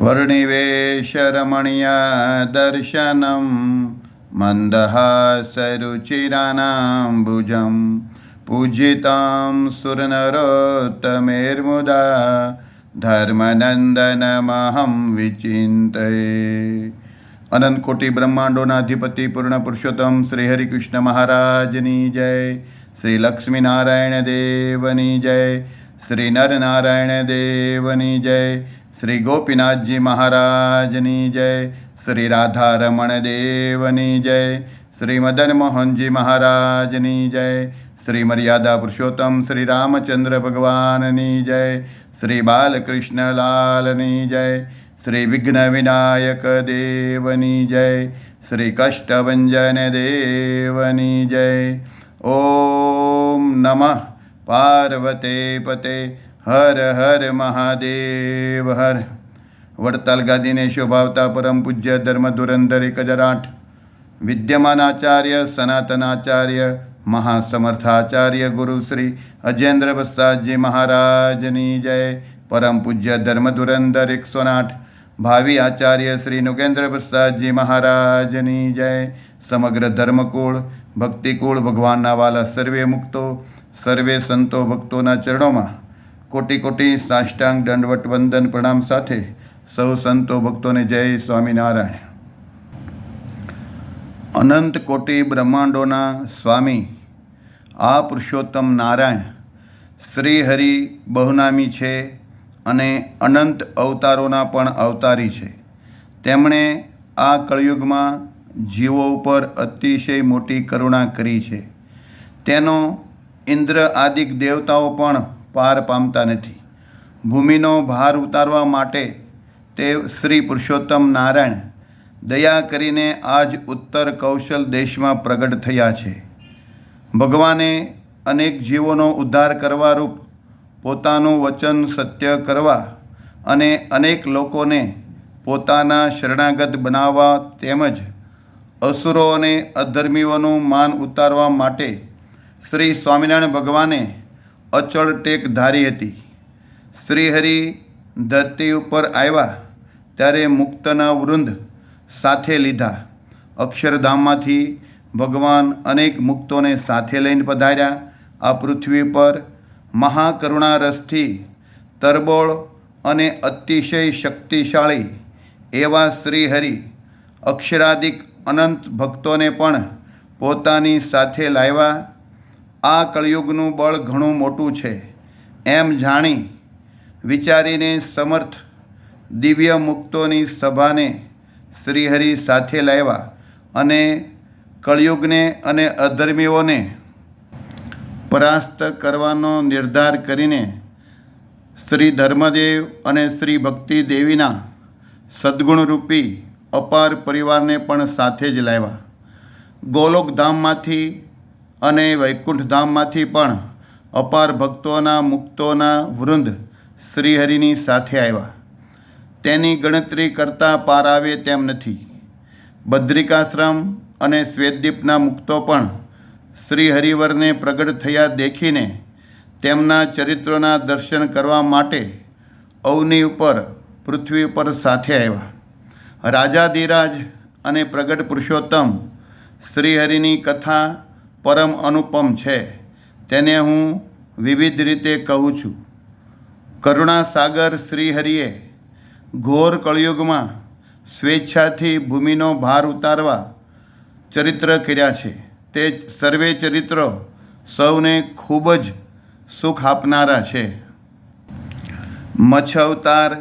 वर्णिवेशरमणीयदर्शनं मन्दहासरुचिरानाम्बुजं पूजितां सुरनरोत्तमेर्मुदा ધર્મનંદનમહં વિચિંતયે અનંત કોટી બ્રહ્માંડોના અધિપતિ પૂર્ણ પુરુષોત્તમ શ્રી હરિકૃષ્ણ મહારાજની જય શ્રી લક્ષ્મીનારાયણ દેવની જય શ્રી નરનારાયણ દેવની જય શ્રી ગોપીનાથજી મહારાજની જય, શ્રી રાધારમણ દેવની જય, શ્રી મદન મોહનજી મહારાજની જય, શ્રી મર્યાદા પુરુષોત્તમ શ્રી રામચંદ્ર ભગવાનની જય, શ્રી બાલકૃષ્ણલાલની જય, શ્રી વિઘ્ન વિનાયક દેવની જય, શ્રી કષ્ટભંજન દેવની જય. ઓમ નમઃ. પાર્વતે પતે હર હર મહાદેવ, હર. વડતાલ ગાદીને શોભાવતા પરમ પૂજ્ય ધર્મ ધુરંધર એક હજાર આઠ વિદ્યમાન આચાર્ય, સનાતન આચાર્ય ગુરુ શ્રી અજેન્દ્ર પ્રસાદજી મહારાજની જય. પરમ પૂજ્ય ધર્મ ધુરંધર એકસો આઠ ભાવિ આચાર્ય શ્રી નુગેન્દ્ર પ્રસાદજી મહારાજની જય. સમગ્ર ધર્મકુળ, ભક્તિકુળ ભગવાનના વાલા સર્વે મુક્તો, સર્વે સંતો ભક્તોના ચરણોમાં કોટી કોટી સાષ્ટાંગ દંડવટ વંદન પ્રણામ સાથે સૌ સંતો ભક્તોને જય સ્વામિનારાયણ. અનંત કોટી બ્રહ્માંડોના સ્વામી આ પુરુષોત્તમ નારાયણ શ્રી હરિ બહુનામી છે અને અનંત અવતારોના પણ અવતારી છે. તેમણે આ કળયુગમાં જીવો ઉપર અતિશય મોટી કરુણા કરી છે. તેનો ઇન્દ્ર આદિક દેવતાઓ પણ પાર પામતા નથી. ભૂમિનો ભાર ઉતારવા માટે તે શ્રી પુરુષોત્તમ નારાયણ દયા કરીને આજ ઉત્તર કૌશલ દેશમાં પ્રગટ થયા છે. ભગવાને અનેક જીવોનો ઉદ્ધાર કરવા રૂપ પોતાનું વચન સત્ય કરવા અને અનેક લોકોને પોતાના શરણાગત બનાવવા તેમજ અસુરો અને અધર્મીઓનું માન ઉતારવા માટે શ્રી સ્વામિનારાયણ ભગવાને અચળ ટેક ધારી હતી. શ્રીહરિ ધરતી ઉપર આવ્યા ત્યારે મુક્તના વૃંદ સાથે લીધા. અક્ષરધામમાંથી ભગવાન અનેક મુક્તોને સાથે લઈને પધાર્યા. આ પૃથ્વી પર મહાકરુણારસથી તરબોળ અને અતિશય શક્તિશાળી એવા શ્રીહરિ અક્ષરાધિક અનંત ભક્તોને પણ પોતાની સાથે લાવ્યા. આ કળયુગનું બળ ઘણું મોટું છે. એમ જાણી વિચારીને સમર્થ દિવ્ય મુક્તોની સભાને શ્રીહરિ સાથે લાવ્યા અને કળયુગને અને અધર્મીઓને પરાસ્ત કરવાનો નિર્ધાર કરીને શ્રી ધર્મદેવ અને શ્રી ભક્તિ દેવીના સદ્ગુણરૂપી અપાર પરિવારને પણ સાથે જ લાવ્યા. ગોલોકધામમાંથી અને વૈકુંઠધામમાંથી પણ અપાર ભક્તોના, મુક્તોના વૃંદ શ્રીહરિની સાથે આવ્યા. તેની ગણતરી કરતાં પાર આવે તેમ નથી. બદ્રિકાશ્રમ અને શ્વેતદીપના મુક્તો પણ શ્રી હરિવરને પ્રગટ થયા દેખીને તેમના ચરિત્રોના દર્શન કરવા માટે અવની ઉપર, પૃથ્વી ઉપર સાથે આવ્યા. રાજાધિરાજ અને પ્રગટ પુરુષોત્તમ શ્રીહરિની કથા પરમ અનુપમ છે. તેને હું વિવિધ રીતે કહું છું. કરુણાસાગર શ્રીહરિએ ઘોર કળયુગમાં સ્વેચ્છાથી ભૂમિનો ભાર ઉતારવા ચરિત્ર કર્યા છે. તે સર્વે ચરિત્રો સૌને ખૂબ જ સુખ આપનારા છે. મચ્છ અવતાર,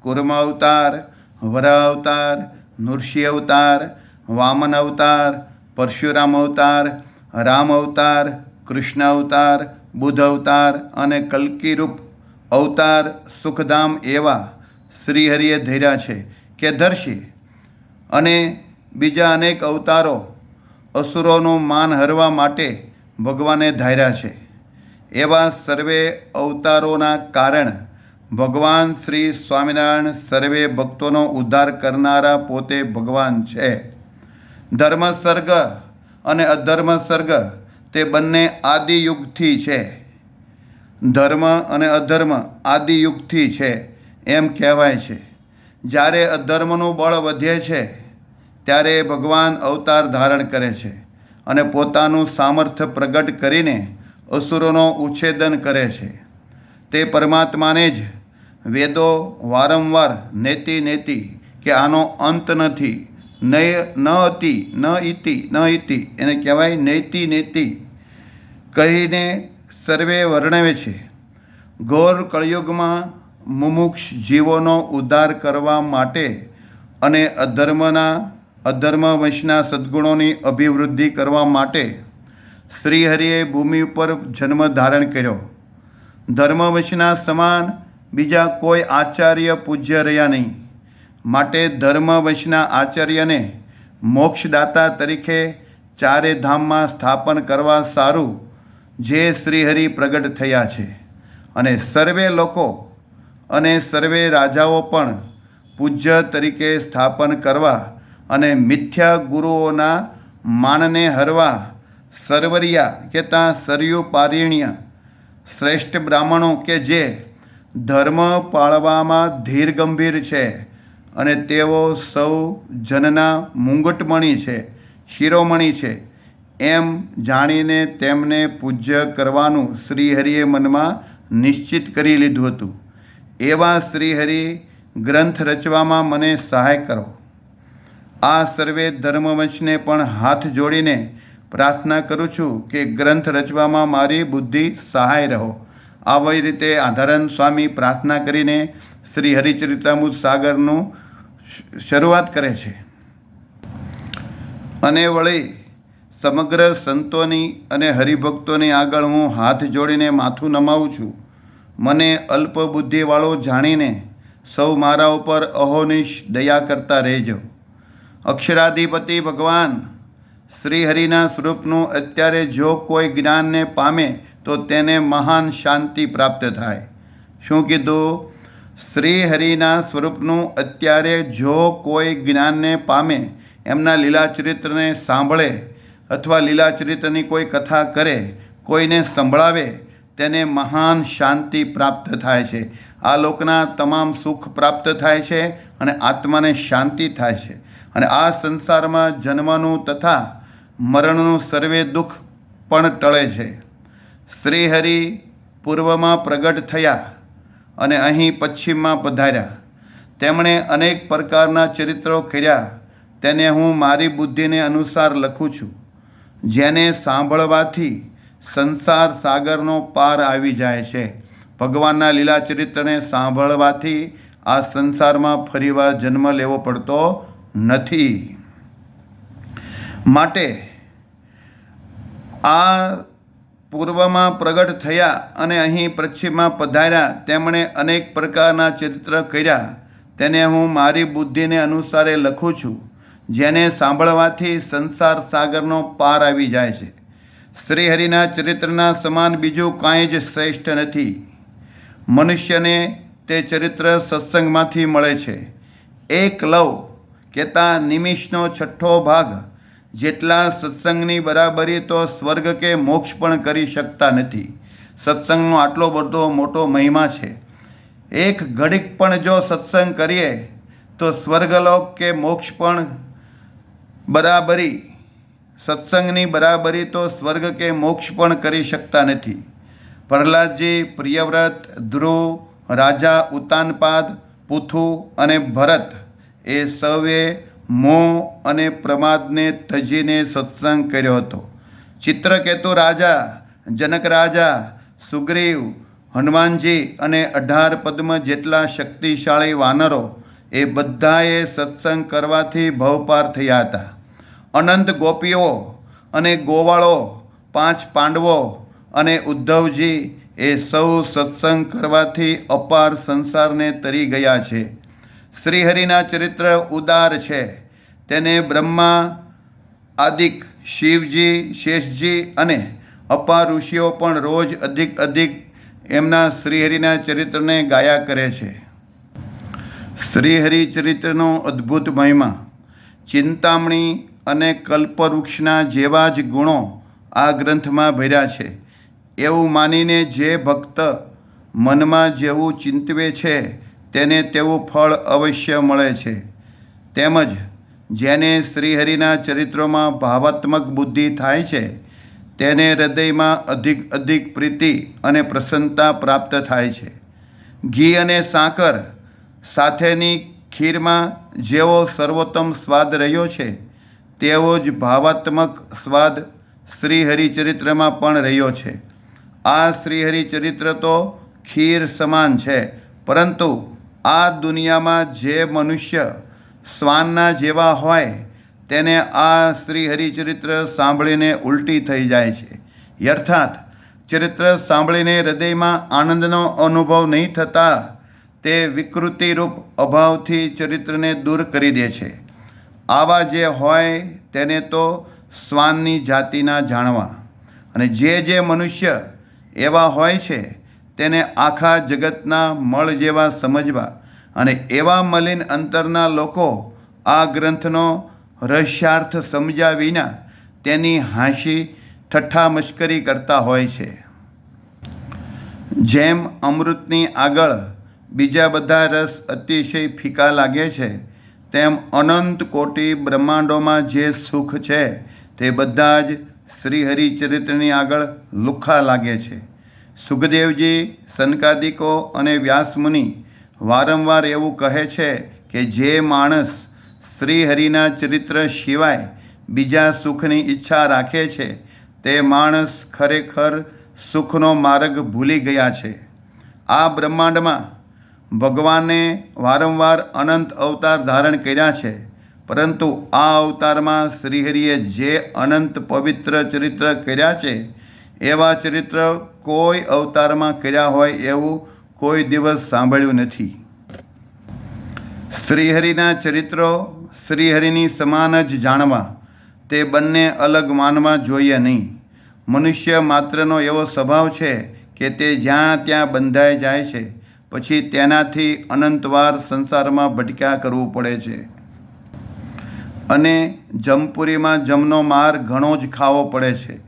કુર્મ અવતાર, વરા અવતાર નૃષિ અવતાર, વામન અવતાર, પરશુરામ અવતાર રામ અવતાર, કૃષ્ણ અવતાર બુદ્ધ અવતાર અને કલ્કીરૂપ અવતાર સુખધામ એવા શ્રીહરિએ ધર્યા છે કે ધરશે અને બીજા અનેક અવતારો અસુરોનું માન હરવા માટે ભગવાને ધાર્યા છે. એવા સર્વે અવતારોના કારણ ભગવાન શ્રી સ્વામિનારાયણ સર્વે ભક્તોનો ઉદ્ધાર કરનારા પોતે ભગવાન છે. ધર્મ સર્ગ અને અધર્મ સર્ગ તે બંને આદિયુગથી છે. ધર્મ અને અધર્મ આદિયુગથી છે એમ કહેવાય છે. જ્યારે અધર્મનું બળ વધે છે, ત્યારે ભગવાન અવતાર ધારણ કરે છે અને પોતાનું સામર્થ્ય પ્રગટ કરીને અસુરોનો ઉચ્છેદન કરે છે. તે પરમાત્માને જ વેદો વારંવાર નેતિ નેતિ કે આનો અંત નથી. નય, ન અતિ ન ઇતિ ન ઇતિ એને કહેવાય નૈતિ, નેતિ. કહીને સર્વે વર્ણવે છે. ઘોર કળિયુગમાં મુમુક્ષ જીવોનો ઉદ્ધાર કરવા માટે અને અધર્મના અધર્મ વંશના સદ્ગુણોની અભિવૃદ્ધિ કરવા માટે શ્રીહરિએ ભૂમિ ઉપર જન્મ ધારણ કર્યો. ધર્મવંશના સમાન બીજા કોઈ આચાર્ય પૂજ્ય રહ્યા નહીં. માટે ધર્મવંશના આચાર્યને મોક્ષદાતા તરીકે ચારે ધામમાં સ્થાપન કરવા સારું જે શ્રીહરિ પ્રગટ થયા છે. અને સર્વે લોકો અને સર્વે રાજાઓ પણ પૂજ્ય તરીકે સ્થાપન કરવા અને મિથ્યા ગુરુઓના માનને હરવા સરવરિયા કે ત્યાં સરયુ પારિણ્ય શ્રેષ્ઠ બ્રાહ્મણો કે જે ધર્મ પાળવામાં ધીર ગંભીર છે. અને તેઓ સૌ જનના મુંગટમણી છે, શિરોમણી છે. એમ જાણીને તેમને પૂજ્ય કરવાનું શ્રીહરિએ મનમાં નિશ્ચિત કરી લીધું હતું. એવા શ્રીહરિ ગ્રંથ રચવામાં મને સહાય કરો. આ સર્વે ધર્મવંશને પણ હાથ જોડીને પ્રાર્થના કરું છું કે ગ્રંથ રચવામાં મારી બુદ્ધિ સહાય રહો. આવી રીતે આધારન સ્વામી પ્રાર્થના કરીને શ્રી હરિચરિતામૃત સાગરનું શરૂઆત કરે છે. અને વળી સમગ્ર સંતોની અને હરિભક્તોની આગળ હું હાથ જોડીને માથું નમાવું છું. મને અલ્પ બુદ્ધિવાળો જાણીને સૌ મારા ઉપર અહોનિશ દયા કરતા રહેજો. અક્ષરાધિપતિ ભગવાન, શ્રીહરિના સ્વરૂપનું અત્યારે જો કોઈ જ્ઞાનને પામે તો તેને મહાન શાંતિ પ્રાપ્ત થાય. શું કીધું? શ્રીહરિના સ્વરૂપનું અત્યારે જો કોઈ જ્ઞાનને પામે, એમના લીલા ચરિત્રને સાંભળે અથવા લીલા ચરિત્રની કોઈ કથા કરે, કોઈને સંભળાવે, તેને મહાન શાંતિ પ્રાપ્ત થાય છે. આ લોકના તમામ સુખ પ્રાપ્ત થાય છે અને આત્માને શાંતિ થાય છે. અને આ સંસારમાં જન્મનું તથા મરણનું સર્વે દુઃખ પણ ટળે છે. શ્રીહરિ પૂર્વમાં પ્રગટ થયા. અને અહીં પશ્ચિમમાં પધાર્યા. તેમણે અનેક પ્રકારના ચરિત્રો કર્યા. તેને હું મારી બુદ્ધિને અનુસાર લખું છું. જેને સાંભળવાથી સંસાર સાગરનો પાર આવી જાય છે. ભગવાનના લીલા ચરિત્રને સાંભળવાથી આ સંસારમાં ફરીવાર જન્મ લેવો પડતો નથી. માટે આ પૂર્વમાં પ્રગટ થયા અને અહીં પશ્ચિમમાં પધાર્યા, તેમણે અનેક પ્રકારના ચરિત્ર કર્યા. તેને હું મારી બુદ્ધિને અનુસારે લખું છું, જેને સાંભળવાથી સંસાર સાગરનો પાર આવી જાય છે. શ્રીહરિના ચરિત્રના સમાન બીજું કાંઈ જ શ્રેષ્ઠ નથી. મનુષ્યને તે ચરિત્ર સત્સંગમાંથી મળે છે. એક લવ કહેતા નિમિષનો છઠ્ઠો ભાગ જેટલા સત્સંગની બરાબરી તો સ્વર્ગ કે મોક્ષ પણ કરી શકતા નથી. સત્સંગનો આટલો બધો મોટો મહિમા છે. એક ઘડીક પણ જો સત્સંગ કરીએ, તો સ્વર્ગલોક કે મોક્ષ પણ બરાબરી, સત્સંગની બરાબરી તો સ્વર્ગ કે મોક્ષ પણ કરી શકતા નથી. પ્રહલાદજી, પ્રિયવ્રત, ધ્રુવ, રાજા ઉતાનપાદ, પુથુ અને ભરત એ સૌએ મોહ અને પ્રમાદને તજીને સત્સંગ કર્યો હતો. ચિત્રકેતુ રાજા, જનક રાજા, સુગ્રીવ, હનુમાનજી અને અઢાર પદ્મ જેટલા શક્તિશાળી વાનરો એ બધાએ સત્સંગ કરવાથી ભવપાર થયા હતા. અનંત ગોપીઓ અને ગોવાળો, પાંચ પાંડવો અને ઉદ્ધવજી એ સૌ સત્સંગ કરવાથી અપાર સંસારને તરી ગયા છે. શ્રીહરિના ચરિત્ર ઉદાર છે. તેને બ્રહ્મા, આદિક, શિવજી, શેષજી અને અપાર ઋષિઓ પણ રોજ અધિક અધિક એમના શ્રીહરિના ચરિત્રને ગાયા કરે છે. શ્રીહરિ ચરિત્રનો અદ્ભુત મહિમા. ચિંતામણી અને કલ્પવૃક્ષના જેવા જ ગુણો આ ગ્રંથમાં ભર્યા છે. એવું માનીને જે ભક્ત મનમાં જેવું ચિંતવે છે તેને તેવું ફળ અવશ્ય મળે છે. તેમજ, જેને શ્રીહરિના ચરિત્રોમાં ભાવાત્મક બુદ્ધિ થાય છે, તેને હૃદયમાં અધિક અધિક પ્રીતિ અને પ્રસન્નતા પ્રાપ્ત થાય છે. ઘી અને સાકર સાથેની ખીરમાં જેવો સર્વોત્તમ સ્વાદ રહ્યો છે, તેવો જ ભાવાત્મક સ્વાદ શ્રીહરિચરિત્રમાં પણ રહ્યો છે. આ શ્રીહરિચરિત્ર તો ખીર સમાન છે, પરંતુ આ દુનિયામાં જે મનુષ્ય શ્વાનના જેવા હોય, તેને આ શ્રી હરિચરિત્ર સાંભળીને ઉલટી થઈ જાય છે. યર્થાત ચરિત્ર સાંભળીને હૃદયમાં આનંદનો અનુભવ નહીં થતા, તે વિકૃતિરૂપ અભાવથી ચરિત્રને દૂર કરી દે છે. આવા જે હોય, તેને તો શ્વાનની જાતિના જાણવા. અને જે જે મનુષ્ય એવા હોય છે તેને આખા જગતના મળ જેવા સમજવા અને એવા મલિન અંતરના લોકો આ ગ્રંથનો રહસ્યાર્થ સમજ્યા વિના તેની હાંસી ઠઠ્ઠા મશ્કરી કરતા હોય છે. જેમ અમૃતની આગળ બીજા બધા રસ અતિશય ફીકા લાગે છે, તેમ અનંત કોટી બ્રહ્માંડોમાં જે સુખ છે તે બધા જ શ્રીહરિચરિત્રની આગળ લુખ્ખા લાગે છે. સુખદેવજી, સનકાદિકો અને વ્યાસમુનિ વારંવાર એવું કહે છે કે જે માણસ શ્રીહરિના ચરિત્ર સિવાય બીજા સુખની ઈચ્છા રાખે છે, તે માણસ ખરેખર સુખનો માર્ગ ભૂલી ગયા છે. આ બ્રહ્માંડમાં ભગવાને વારંવાર અનંત અવતાર ધારણ કર્યા છે, પરંતુ આ અવતારમાં શ્રીહરિએ જે અનંત પવિત્ર ચરિત્ર કર્યા છે એવા ચરિત્ર કોઈ અવતારમાં કર્યા હોય એવું કોઈ દિવસ સાંભળ્યું નથી. શ્રીહરિના ચરિત્રો શ્રીહરિની સમાન જ જાણવા તે બંને અલગ માનવા જોઈએ નહીં. મનુષ્ય માત્રનો એવો સ્વભાવ છે કે તે જ્યાં ત્યાં બંધાઈ જાય છે, પછી તેનાથી અનંતવાર સંસારમાં ભટક્યા કરવું પડે છે. અને જમપુરીમાં જમનો માર ઘણો જ ખાવો પડે છે.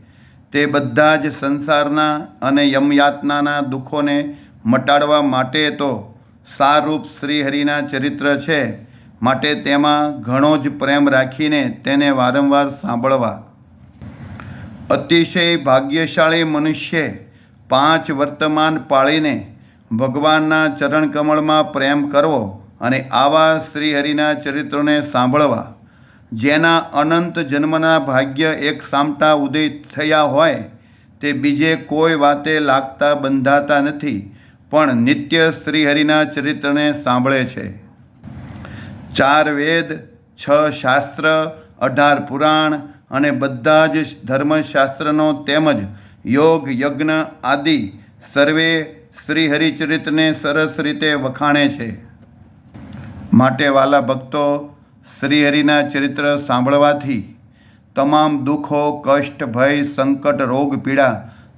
તે બધા જ સંસારના અને યમયાતનાના દુઃખોને મટાડવા માટે તો સારૂપ શ્રીહરિના ચરિત્ર છે. માટે તેમાં ઘણો જ પ્રેમ રાખીને તેને વારંવાર સાંભળવા. અતિશય ભાગ્યશાળી મનુષ્ય પાંચ વર્તમાન પાળીને ભગવાનના ચરણકમળમાં પ્રેમ કરવો અને આવા શ્રીહરિના ચરિત્રોને સાંભળવા. જેના અનંત જન્મના ભાગ્ય એક સામટા ઉદય થયા હોય, તે બીજે કોઈ વાતે લાગતા બંધાતા નથી, પણ નિત્ય શ્રીહરિના ચરિત્રને સાંભળે છે. ચાર વેદ, છ શાસ્ત્ર, અઢાર પુરાણ અને બધા જ ધર્મશાસ્ત્રનો તેમજ યોગ, યજ્ઞ આદિ સર્વે શ્રીહરિચરિત્રને સરસ રીતે વખાણે છે. માટે વાલા ભક્તો શ્રીહરિના ચરિત્ર સાંભળવાથી તમામ દુઃખો, કષ્ટ, ભય, સંકટ, રોગ, પીડા,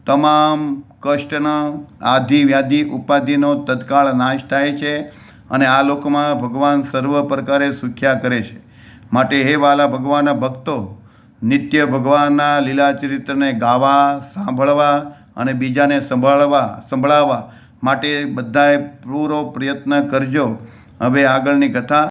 તમામ કષ્ટના આધિ વ્યાધિ ઉપાધિનો તત્કાળ નાશ થાય છે અને આ લોકમાં ભગવાન સર્વ પ્રકારે સુખ્યા કરે છે. માટે હે વાલા ભગવાનના ભક્તો, નિત્ય ભગવાનના લીલા ચરિત્રને ગાવા, સાંભળવા અને બીજાને સંભાળવા, સંભળાવવા માટે બધાએ પૂરો પ્રયત્ન કરજો. હવે આગળની કથા.